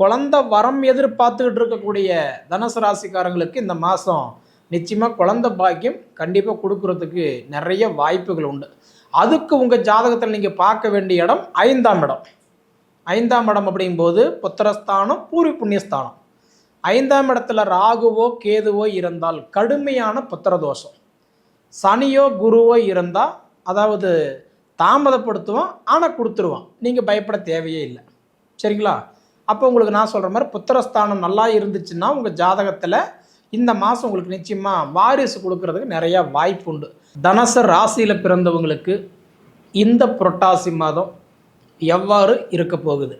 குழந்தை வரம் எதிர்பார்த்துக்கிட்டு இருக்கக்கூடிய தனுசு ராசிக்காரங்களுக்கு இந்த மாதம் நிச்சயமாக குழந்தை பாக்கியம் கண்டிப்பாக கொடுக்கறதுக்கு நிறைய வாய்ப்புகள் உண்டு. அதுக்கு உங்கள் ஜாதகத்தில் நீங்கள் பார்க்க வேண்டிய இடம் ஐந்தாம் இடம். ஐந்தாம் இடம் அப்படிங்கும்போது புத்திரஸ்தானம் பூர்வி புண்ணியஸ்தானம். ஐந்தாம் இடத்துல ராகுவோ கேதுவோ இருந்தால் கடுமையான புத்திரதோஷம். சனியோ குருவோ இருந்தால் அதாவது தாமதப்படுத்துவான் ஆனால் கொடுத்துருவான். நீங்கள் பயப்பட தேவையே இல்லை. சரிங்களா? அப்போ உங்களுக்கு நான் சொல்கிற மாதிரி புத்திரஸ்தானம் நல்லா இருந்துச்சுன்னா உங்கள் ஜாதகத்தில் இந்த மாதம் உங்களுக்கு நிச்சயமாக வாரிசு கொடுக்கறதுக்கு நிறையா வாய்ப்பு உண்டு. தனசு ராசியில் பிறந்தவங்களுக்கு இந்த புரட்டாசி மாதம் எவ்வாறு இருக்க போகுது?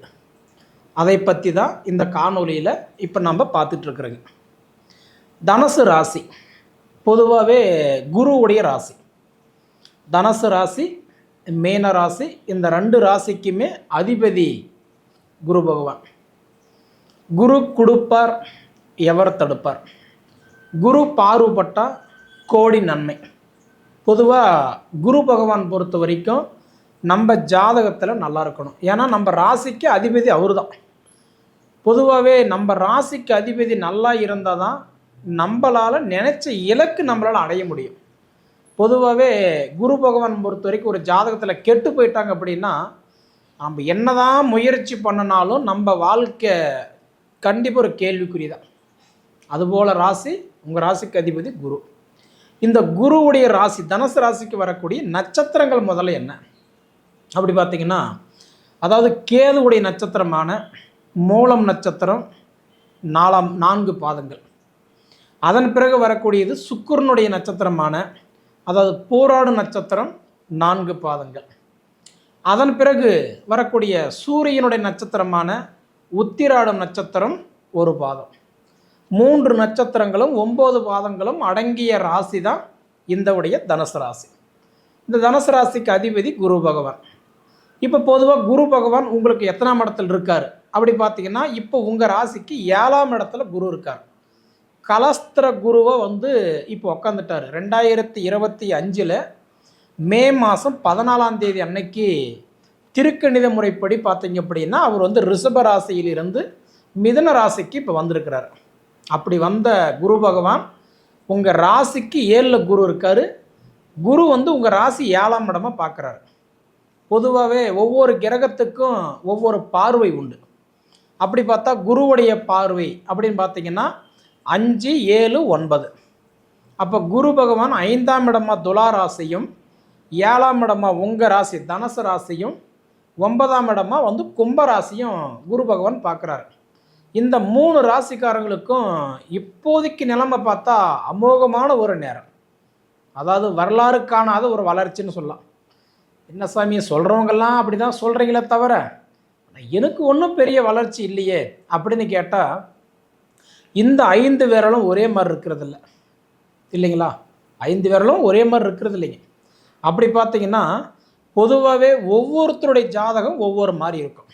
அதை பற்றி தான் இந்த காணொலியில் இப்போ நம்ம பார்த்துட்ருக்குறோங்க தனசு ராசி பொதுவாகவே குருவுடைய ராசி. தனசு ராசி மேன ராசி இந்த ரெண்டு ராசிக்குமே அதிபதி குரு பகவான். குரு கொடுப்பார் எவர் தடுப்பார்? குரு பார்வப்பட்டா கோடி நன்மை. பொதுவாக குரு பகவான் பொறுத்த வரைக்கும் நம்ம ஜாதகத்தில் நல்லா இருக்கணும். ஏன்னா நம்ம ராசிக்கு அதிபதி அவர் தான் பொதுவாகவே நம்ம ராசிக்கு அதிபதி நல்லா இருந்தால் தான் நம்மளால் நினச்ச இலக்கு நம்மளால் அடைய முடியும். பொதுவாகவே குரு பகவான் பொறுத்த வரைக்கும் ஒரு ஜாதகத்தில் கெட்டு போயிட்டாங்க அப்படின்னா நம்ம என்னதான் முயற்சி பண்ணினாலும் நம்ம வாழ்க்கை கண்டிப்பாக ஒரு கேள்விக்குறி தான் அதுபோல் ராசி உங்கள் ராசிக்கு அதிபதி குரு. இந்த குருவுடைய ராசி தனுசு ராசிக்கு வரக்கூடிய நட்சத்திரங்கள் முதல்ல என்ன? அப்படி பார்த்தீங்கன்னா அதாவது கேதுவுடைய நட்சத்திரமான மூலம் நட்சத்திரம் நாலாம் நான்கு பாதங்கள். அதன் பிறகு வரக்கூடியது சுக்குரனுடைய நட்சத்திரமான அதாவது போராடு நட்சத்திரம் நான்கு பாதங்கள். அதன் பிறகு வரக்கூடிய சூரியனுடைய நட்சத்திரமான உத்திராடம் நட்சத்திரம் ஒரு பாதம். மூன்று நட்சத்திரங்களும் ஒம்பது பாதங்களும் அடங்கிய ராசி தான் இந்தவுடைய தனுசு ராசி. இந்த தனுசு ராசிக்கு அதிபதி குரு பகவான். இப்போ பொதுவாக குரு பகவான் உங்களுக்கு எத்தனாம் இடத்துல இருக்கார்? அப்படி பார்த்தீங்கன்னா இப்போ உங்கள் ராசிக்கு ஏழாம் இடத்துல குரு இருக்கார். கலஸ்திர குருவை வந்து இப்போ உக்காந்துட்டார். ரெண்டாயிரத்தி இருபத்தி அஞ்சில் மே மாதம் பதினாலாம் தேதி அன்னைக்கு திருக்கணித முறைப்படி பார்த்தீங்க அப்படின்னா அவர் வந்து ரிஷப ராசியிலிருந்து மிதன ராசிக்கு இப்போ வந்திருக்கிறார். அப்படி வந்த குரு பகவான் உங்கள் ராசிக்கு ஏழில் குரு இருக்கார். குரு வந்து உங்கள் ராசி ஏழாம் இடமா பார்க்குறாரு பொதுவாகவே ஒவ்வொரு கிரகத்துக்கும் ஒவ்வொரு பார்வை உண்டு. அப்படி பார்த்தா குருவுடைய பார்வை அப்படின்னு பார்த்தீங்கன்னா அஞ்சு ஏழு ஒன்பது. அப்போ குரு பகவான் ஐந்தாம் இடமா துலா ராசியும் ஏழாம் இடமா உங்கள் ராசி தனுசு ராசியும் ஒன்பதாம் இடமா வந்து கும்பராசியும் குரு பகவான் பார்க்குறாரு. இந்த மூணு ராசிக்காரங்களுக்கும் இப்போதைக்கு நிலைமை பார்த்தா அமோகமான ஒரு நேரம். அதாவது வரலாறு காணாத ஒரு வளர்ச்சின்னு சொல்லலாம். என்ன சாமி சொல்கிறவங்கெல்லாம் அப்படி தான் சொல்கிறீங்களே தவிர எனக்கு ஒன்றும் பெரிய வளர்ச்சி இல்லையே அப்படின்னு கேட்டால் இந்த ஐந்து விரலும் ஒரே மாதிரி இருக்கிறது இல்லை இல்லைங்களா? ஐந்து விரலும் ஒரே மாதிரி இருக்கிறது இல்லைங்க. அப்படி பார்த்தீங்கன்னா பொதுவாகவே ஒவ்வொருத்தருடைய ஜாதகம் ஒவ்வொரு மாதிரி இருக்கும்.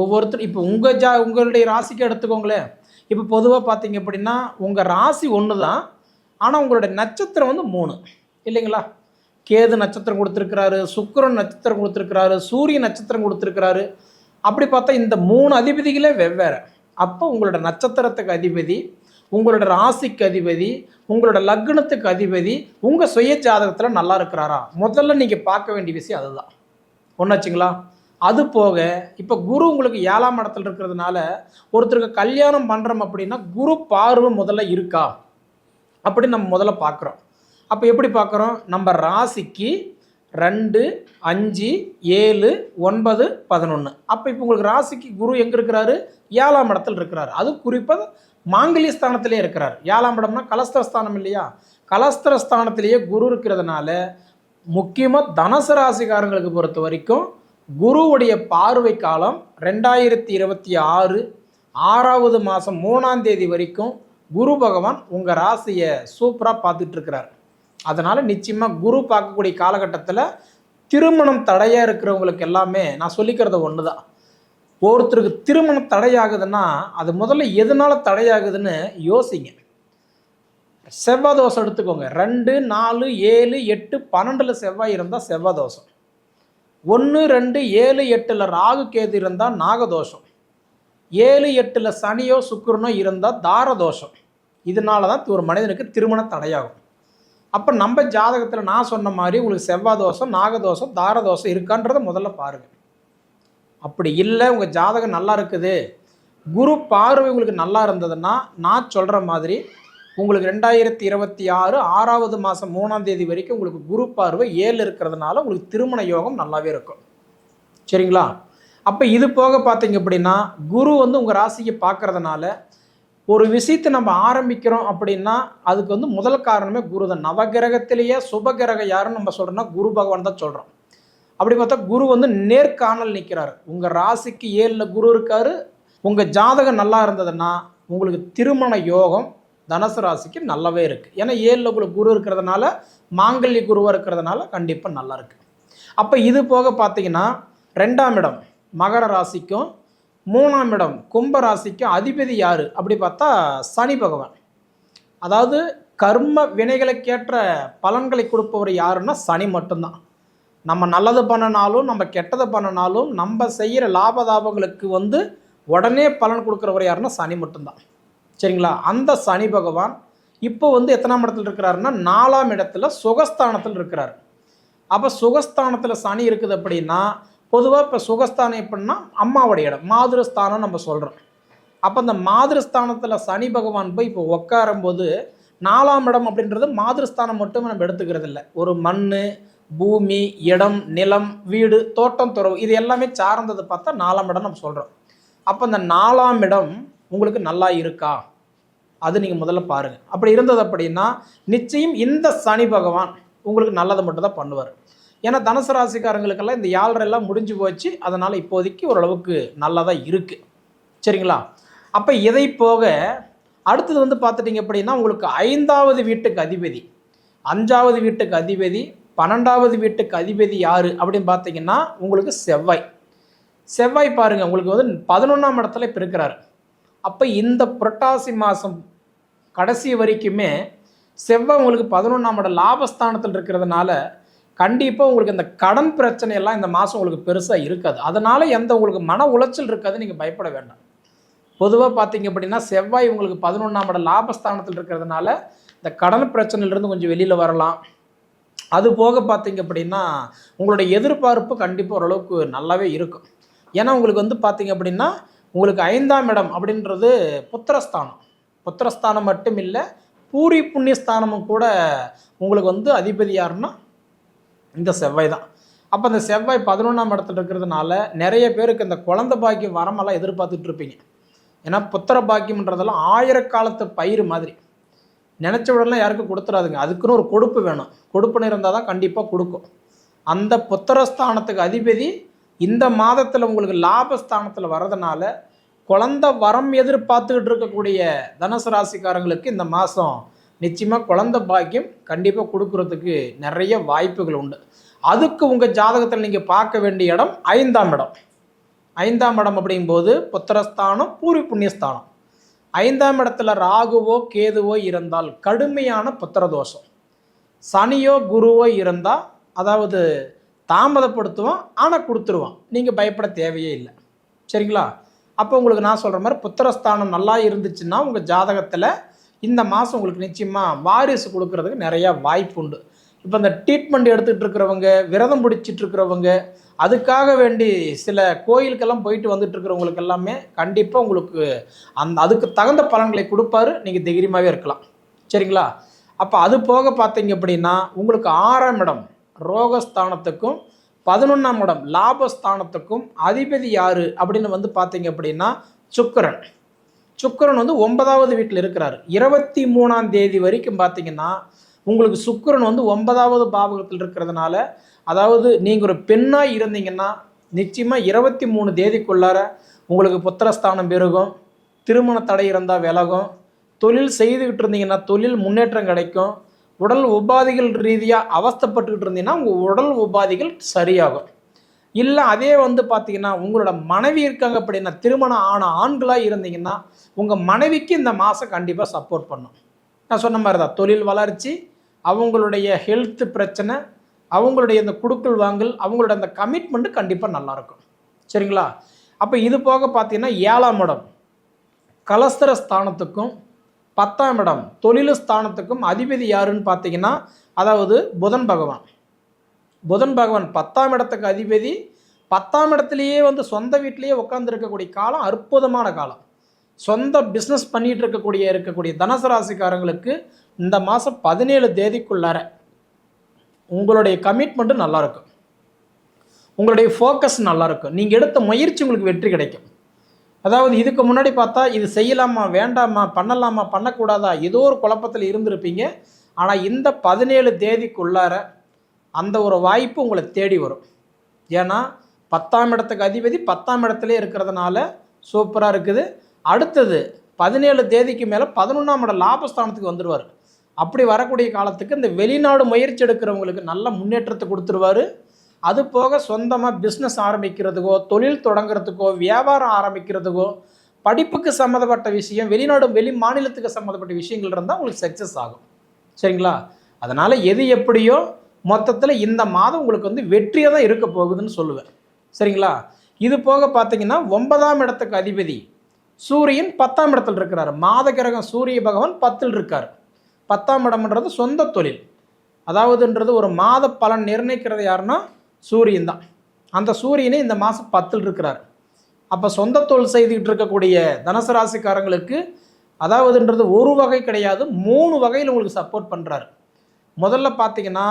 ஒவ்வொருத்தர் இப்போ உங்கள் ஜா உங்களுடைய ராசிக்கு எடுத்துக்கோங்களேன். இப்போ பொதுவாக பார்த்தீங்க அப்படின்னா உங்கள் ராசி ஒன்று தான் ஆனால் உங்களுடைய நட்சத்திரம் வந்து மூணு. இல்லைங்களா? கேது நட்சத்திரம் கொடுத்துருக்கிறாரு சுக்கரன் நட்சத்திரம் கொடுத்துருக்கிறாரு சூரிய நட்சத்திரம் கொடுத்துருக்கிறாரு. அப்படி பார்த்தா இந்த மூணு அதிபதிகளே வெவ்வேறு. அப்போ உங்களோட நட்சத்திரத்துக்கு அதிபதி உங்களோட ராசிக்கு அதிபதி உங்களோட லக்னத்துக்கு அதிபதி உங்கள் சுய ஜாதகத்தில் நல்லா இருக்கிறாரா? முதல்ல நீங்கள் பார்க்க வேண்டிய விஷயம் அதுதான். ஒன்றாச்சுங்களா அது போக இப்போ குரு உங்களுக்கு ஏழாம் இடத்துல இருக்கிறதுனால ஒருத்தருக்கு கல்யாணம் பண்ணுறோம் அப்படின்னா குரு பார்வை முதல்ல இருக்கா? அப்படின்னு நம்ம முதல்ல பார்க்குறோம். அப்போ எப்படி பார்க்குறோம்? நம்ம ராசிக்கு ரெண்டு அஞ்சு ஏழு ஒன்பது பதினொன்று அப்போ இப்போ உங்களுக்கு ராசிக்கு குரு எங்கே இருக்கிறாரு? ஏழாம் இடத்துல இருக்கிறாரு. அது குறிப்பாக மாங்கல்ய ஸ்தானத்திலே இருக்கிறார். ஏழாம் இடம்னா கலஸ்திரஸ்தானம் இல்லையா? கலஸ்திரஸ்தானத்திலேயே குரு இருக்கிறதுனால முக்கியமாக தனுசு ராசிக்காரங்களுக்கு பொறுத்த வரைக்கும் குருவுடைய பார்வை காலம் ரெண்டாயிரத்தி இருபத்தி ஆறு ஆறாவது மாதம் மூணாம் தேதி வரைக்கும் குரு பகவான் உங்கள் ராசியை சூப்பராக பார்த்துட்ருக்கிறார். அதனால் நிச்சயமாக குரு பார்க்கக்கூடிய காலகட்டத்தில் திருமணம் தடையாக இருக்கிறவங்களுக்கு எல்லாமே நான் சொல்லிக்கிறது ஒன்று தான் ஒருத்தருக்கு திருமணம் தடையாகுதுன்னா அது முதல்ல எதனால் தடையாகுதுன்னு யோசிங்க. செவ்வாய் தோசை எடுத்துக்கோங்க. ரெண்டு நாலு ஏழு எட்டு பன்னெண்டில் செவ்வாய் இருந்தால் செவ்வாய் தோசம் ஒன்று ரெண்டு ஏழு எட்டில் ராகு கேது இருந்தால் நாகதோஷம் ஏழு எட்டில் சனியோ சுக்கிரனோ இருந்தால் தாரதோஷம் இதனால தான் ஒரு மனிதனுக்கு திருமண தடையாகும். அப்போ நம்ம ஜாதகத்தில் நான் சொன்ன மாதிரி உங்களுக்கு செவ்வாய் தோஷம் நாகதோஷம் தாரதோஷம் இருக்கான்றதை முதல்ல பாருங்கள் அப்படி இல்லை உங்கள் ஜாதகம் நல்லா இருக்குது. குரு பார்வை உங்களுக்கு நல்லா இருந்ததுன்னா நான் சொல்கிற மாதிரி உங்களுக்கு ரெண்டாயிரத்தி இருபத்தி ஆறு ஆறாவது மாதம் மூணாம் தேதி வரைக்கும் உங்களுக்கு குரு பார்வை ஏழு இருக்கிறதுனால உங்களுக்கு திருமண யோகம் நல்லாவே இருக்கும். சரிங்களா? அப்போ இது போக பார்த்தீங்க அப்படின்னா குரு வந்து உங்கள் ராசியை பார்க்குறதுனால ஒரு விஷயத்தை நம்ம ஆரம்பிக்கிறோம் அப்படின்னா அதுக்கு வந்து முதல் காரணமே குரு தான். நவகிரகத்திலேயே சுபகிரகம் யாருன்னு நம்ம சொல்கிறோம்னா குரு பகவான் தான் சொல்கிறோம் அப்படி பார்த்தா குரு வந்து நேர்காணல் நிற்கிறாரு உங்கள் ராசிக்கு ஏழில் குரு இருக்காரு. உங்கள் ஜாதகம் நல்லா இருந்ததுன்னா உங்களுக்கு திருமண யோகம் தனுசு ராசிக்கு நல்லாவே இருக்குது ஏன்னா ஏழில் உங்களுக்கு குரு இருக்கிறதுனால மாங்கல்ய குருவாக இருக்கிறதுனால கண்டிப்பாக நல்லா இருக்குது அப்போ இது போக பார்த்தீங்கன்னா ரெண்டாம் இடம் மகர ராசிக்கும் மூணாம் இடம் கும்ப ராசிக்கும் அதிபதி யார்? அப்படி பார்த்தா சனி பகவான். அதாவது கர்ம வினைகளுக்கேற்ற பலன்களை கொடுப்பவர் யாருன்னா சனி மட்டும்தான். நம்ம நல்லது பண்ணினாலும் நம்ம கெட்டது பண்ணினாலும் நம்ம செய்கிற லாபதாபங்களுக்கு வந்து உடனே பலன் கொடுக்குறவர் யாருன்னா சனி மட்டும்தான். சரிங்களா? அந்த சனி பகவான் இப்போ வந்து எத்தனாம் இடத்துல இருக்கிறாருன்னா நாலாம் இடத்துல சுகஸ்தானத்தில் இருக்கிறார். அப்போ சுகஸ்தானத்தில் சனி இருக்குது அப்படின்னா பொதுவாக இப்போ சுகஸ்தானம் எப்படின்னா அம்மாவோடைய இடம் மாதிரஸ்தானம் நம்ம சொல்கிறோம் அப்போ அந்த மாதிரஸ்தானத்தில் சனி பகவான் போய் இப்போ உட்காரும்போது நாலாம் இடம் அப்படின்றது மாதிரஸ்தானம் மட்டும் நம்ம எடுத்துக்கிறது இல்லை ஒரு மண் பூமி இடம் நிலம் வீடு தோட்டம் துறவு இது எல்லாமே சார்ந்தது பார்த்தா நாலாம் இடம் நம்ம சொல்கிறோம் அப்போ அந்த நாலாம் இடம் உங்களுக்கு நல்லா இருக்கா? அது நீங்கள் முதல்ல பாருங்கள் அப்படி இருந்தது அப்படின்னா நிச்சயம் இந்த சனி பகவான் உங்களுக்கு நல்லதை மட்டும் தான் பண்ணுவார். ஏன்னா தனுசு ராசிக்காரங்களுக்கெல்லாம் இந்த யாழ்ரை எல்லாம் முடிஞ்சு போச்சு. அதனால் இப்போதைக்கு ஓரளவுக்கு நல்லதாக இருக்குது சரிங்களா? அப்போ இதை போக அடுத்தது வந்து பார்த்துட்டிங்க அப்படின்னா உங்களுக்கு ஐந்தாவது வீட்டுக்கு அதிபதி அஞ்சாவது வீட்டுக்கு அதிபதி பன்னெண்டாவது வீட்டுக்கு அதிபதி யார் அப்படின்னு பார்த்தீங்கன்னா உங்களுக்கு செவ்வாய். செவ்வாய் பாருங்கள் உங்களுக்கு வந்து பதினொன்றாம் இடத்துல இப்போ இருக்கிறாரு அப்போ இந்த புரட்டாசி மாதம் கடைசி வரைக்குமே செவ்வாய் உங்களுக்கு பதினொன்றாம் இடம் லாபஸ்தானத்தில் இருக்கிறதுனால கண்டிப்பாக உங்களுக்கு இந்த கடன் பிரச்சனையெல்லாம் இந்த மாதம் உங்களுக்கு பெருசாக இருக்காது. அதனால் எந்த உங்களுக்கு மன உளைச்சல் இருக்காது நீங்கள் பயப்பட வேண்டாம். பொதுவாக பார்த்தீங்க அப்படின்னா செவ்வாய் உங்களுக்கு பதினொன்றாம் இடம் லாபஸ்தானத்தில் இருக்கிறதுனால இந்த கடன் பிரச்சனையிலேருந்து கொஞ்சம் வெளியில் வரலாம். அது போக பார்த்தீங்க அப்படின்னா உங்களுடைய எதிர்பார்ப்பு கண்டிப்பாக ஓரளவுக்கு நல்லாவே இருக்கும். ஏன்னா உங்களுக்கு வந்து பார்த்தீங்க அப்படின்னா உங்களுக்கு ஐந்தாம் இடம் அப்படின்றது புத்திரஸ்தானம். புத்திரஸ்தானம் மட்டும் இல்லை பூரி புண்ணியஸ்தானமும் கூட உங்களுக்கு வந்து அதிபதி யாருன்னா இந்த செவ்வாய் தான். அப்போ அந்த செவ்வாய் பதினொன்றாம் இடத்துல இருக்கிறதுனால நிறைய பேருக்கு இந்த குழந்த பாக்கியம் வரமெல்லாம் எதிர்பார்த்துட்டு இருப்பீங்க. ஏன்னா புத்திர பாக்கியம்ன்றதெல்லாம் ஆயிரக்காலத்து பயிர் மாதிரி. நினச்ச உடனே யாருக்கும் கொடுத்துறாதுங்க. அதுக்குன்னு ஒரு கொடுப்பு வேணும். கொடுப்புன்னு இருந்தால் தான் கண்டிப்பாக கொடுக்கும். அந்த புத்திரஸ்தானத்துக்கு அதிபதி இந்த மாதத்தில் உங்களுக்கு லாபஸ்தானத்தில் வர்றதுனால குழந்த வரம் எதிர்பார்த்துக்கிட்டு இருக்கக்கூடிய தனுசு ராசிக்காரங்களுக்கு இந்த மாதம் நிச்சயமாக குழந்த பாக்கியம் கண்டிப்பாக கொடுக்கறதுக்கு நிறைய வாய்ப்புகள் உண்டு. அதுக்கு உங்கள் ஜாதகத்தில் நீங்கள் பார்க்க வேண்டிய இடம் ஐந்தாம் இடம். ஐந்தாம் இடம் அப்படிங்கும்போது புத்திரஸ்தானம் பூர்வி புண்ணியஸ்தானம். ஐந்தாம் இடத்துல ராகுவோ கேதுவோ இருந்தால் கடுமையான புத்திரதோஷம். சனியோ குருவோ இருந்தால் அதாவது தாமதப்படுத்துவான் ஆனால் கொடுத்துருவான். நீங்கள் பயப்பட தேவையே இல்லை. சரிங்களா? அப்போ உங்களுக்கு நான் சொல்கிற மாதிரி புத்திரஸ்தானம் நல்லா இருந்துச்சுன்னா உங்கள் ஜாதகத்தில் இந்த மாதம் உங்களுக்கு நிச்சயமாக வாரிசு கொடுக்கறதுக்கு நிறையா வாய்ப்பு உண்டு இப்போ இந்த ட்ரீட்மெண்ட் எடுத்துகிட்டு இருக்கிறவங்க விரதம் பிடிச்சிட்டு இருக்கிறவங்க அதுக்காக வேண்டி சில கோயிலுக்கெல்லாம் போயிட்டு வந்துட்டு இருக்கிறவங்களுக்கு எல்லாமே கண்டிப்பாக உங்களுக்கு அந்த அதுக்கு தகுந்த பலன்களை கொடுப்பாரு. நீங்கள் தைரியமாகவே இருக்கலாம். சரிங்களா? அப்போ அது போக பார்த்தீங்க அப்படின்னா உங்களுக்கு ஆறாம் இடம் ரோகஸ்தானத்துக்கும் பதினொன்றாம் இடம் லாபஸ்தானத்துக்கும் அதிபதி யார் அப்படின்னு வந்து பார்த்தீங்க அப்படின்னா சுக்கரன். சுக்கரன் வந்து ஒன்பதாவது வீட்டில் இருக்கிறார். இருபத்தி மூணாம் தேதி வரைக்கும் பார்த்தீங்கன்னா உங்களுக்கு சுக்கரன் வந்து ஒன்பதாவது பாவகத்தில் இருக்கிறதுனால அதாவது நீங்கள் ஒரு பெண்ணாக இருந்தீங்கன்னா நிச்சயமாக இருபத்தி மூணு தேதிக்குள்ளார உங்களுக்கு புத்திரஸ்தானம் பெருகும் திருமண தடை இருந்தால் விலகும் தொழில் செய்துக்கிட்டு இருந்தீங்கன்னா தொழில் முன்னேற்றம் கிடைக்கும் உடல் உபாதைகள் ரீதியாக அவஸ்தப்பட்டுக்கிட்டு இருந்தீங்கன்னா உங்கள் உடல் உபாதைகள் சரியாகும். இல்லை அதே வந்து பார்த்திங்கன்னா உங்களோட மனைவி இருக்காங்க அப்படின்னா திருமணம் ஆன ஆண்களாக இருந்தீங்கன்னா உங்கள் மனைவிக்கு இந்த மாதம் கண்டிப்பாக சப்போர்ட் பண்ணும். நான் சொன்ன மாதிரி தான் தொழில் வளர்ச்சி அவங்களுடைய ஹெல்த் பிரச்சனை அவங்களுடைய இந்த குடுக்கல் வாங்கல் அவங்களோட அந்த கமிட்மெண்ட்டு கண்டிப்பாக நல்லாயிருக்கும் சரிங்களா? அப்போ இது போக பார்த்தீங்கன்னா ஏழாம் இடம். கலஸ்தர ஸ்தானத்துக்கும் பத்தாம் இடம். தொழில் ஸ்தானத்துக்கும் அதிபதி யாருன்னு பார்த்தீங்கன்னா அதாவது புதன் பகவான். புதன் பகவான் பத்தாம் இடத்துக்கு அதிபதி. பத்தாம் இடத்துலையே வந்து சொந்த வீட்டிலேயே உட்காந்துருக்கக்கூடிய காலம் அற்புதமான காலம். சொந்த பிஸ்னஸ் பண்ணிகிட்டு இருக்கக்கூடிய இருக்கக்கூடிய தனுசு ராசிக்காரங்களுக்கு இந்த மாதம் பதினேழு தேதிக்குள்ளார உங்களுடைய கமிட்மெண்ட்டு நல்லாயிருக்கும் உங்களுடைய ஃபோக்கஸ் நல்லாயிருக்கும் நீங்கள் எடுத்த முயற்சி உங்களுக்கு வெற்றி கிடைக்கும். அதாவது இதுக்கு முன்னாடி பார்த்தா இது செய்யலாமா வேண்டாமா பண்ணலாமா பண்ணக்கூடாதா ஏதோ ஒரு குழப்பத்தில் இருந்திருப்பீங்க. ஆனால் இந்த பதினேழு தேதிக்குள்ளார அந்த ஒரு வாய்ப்பு உங்களை தேடி வரும். ஏன்னா பத்தாம் இடத்துக்கு அதிபதி பத்தாம் இடத்துலேயே இருக்கிறதுனால சூப்பராக இருக்குது. அடுத்தது பதினேழு தேதிக்கு மேலே பதினொன்றாம் இடம் லாபஸ்தானத்துக்கு வந்துடுவார் அப்படி வரக்கூடிய காலத்துக்கு இந்த வெளிநாடு முயற்சி எடுக்கிறவங்களுக்கு நல்ல முன்னேற்றத்தை கொடுத்துருவாரு. அது போக சொந்தமாக பிஸ்னஸ் ஆரம்பிக்கிறதுக்கோ தொழில் தொடங்குறதுக்கோ வியாபாரம் ஆரம்பிக்கிறதுக்கோ படிப்புக்கு சம்மந்தப்பட்ட விஷயம் வெளிநாடு வெளி மாநிலத்துக்கு சம்மந்தப்பட்ட விஷயங்கள் இருந்தால் உங்களுக்கு சக்ஸஸ் ஆகும். சரிங்களா? அதனால் எது எப்படியோ மொத்தத்தில் இந்த மாதம் உங்களுக்கு வந்து வெற்றியாக தான் இருக்க போகுதுன்னு சொல்லுவேன். சரிங்களா? இது போக பார்த்தீங்கன்னா ஒன்பதாம் இடத்துக்கு அதிபதி சூரியன் பத்தாம் இடத்துல இருக்கிறார். மாத கிரகம் சூரிய பகவான் பத்தில் இருக்கார். பத்தாம் இடம்ன்றது சொந்த தொழில். அதாவதுன்றது ஒரு மாத பலன் நிர்ணயிக்கிறது யாருன்னா சூரியன் தான். அந்த சூரியனே இந்த மாதம் பத்தில் இருக்கிறார். அப்போ சொந்த தொழில் செய்துக்கிட்டு இருக்கக்கூடிய தனுசு ராசிக்காரங்களுக்கு அதாவதுன்றது ஒரு வகை கிடையாது மூணு வகையில் உங்களுக்கு சப்போர்ட் பண்ணுறாரு முதல்ல பார்த்தீங்கன்னா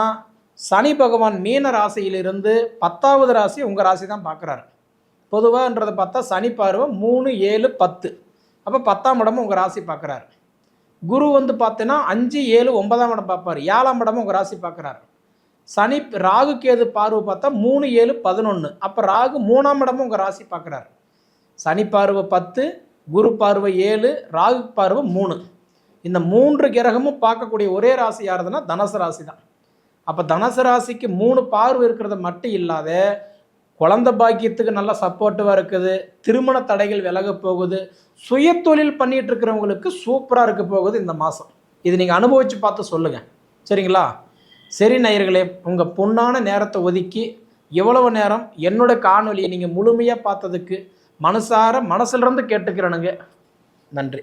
சனி பகவான் மீன ராசியிலிருந்து பத்தாவது ராசி உங்கள் ராசி தான் பார்க்குறாரு. பொதுவாகன்றதை பார்த்தா சனி பார்வை மூணு ஏழு பத்து. அப்போ பத்தாம் இடமும் உங்கள் ராசி பார்க்குறாரு. குரு வந்து பார்த்தீங்கன்னா அஞ்சு ஏழு ஒன்பதாம் இடம் பார்ப்பார். ஏழாம் இடமும் உங்கள் ராசி பார்க்குறாரு. சனி ராகு கேது பார்வை பார்த்தா மூணு ஏழு பதினொன்று அப்போ ராகு மூணாம் இடமும் உங்கள் ராசி பார்க்குறாரு. சனி பார்வை பத்து குரு பார்வை ஏழு ராகு பார்வை மூணு. இந்த மூன்று கிரகமும் பார்க்கக்கூடிய ஒரே ராசி யாருதுன்னா தனுசு ராசி தான் அப்போ தனுசு ராசிக்கு மூணு பார்வை இருக்கிறது மட்டும் இல்லாத குழந்த பாக்கியத்துக்கு நல்ல சப்போர்ட்டிவாக இருக்குது திருமண தடைகள் விலக போகுது சுய தொழில் பண்ணிட்டு இருக்கிறவங்களுக்கு சூப்பராக இருக்க போகுது இந்த மாதம் இது நீங்கள் அனுபவித்து பார்த்து சொல்லுங்கள் சரிங்களா? சரி நேயர்களே உங்கள் பொன்னான நேரத்தை ஒதுக்கி எவ்வளவு நேரம்? என்னோட காணொலியை நீங்கள் முழுமையாக பார்த்ததுக்கு மனசார மனசுலேருந்து கேட்டுக்கிறேனுங்க. நன்றி.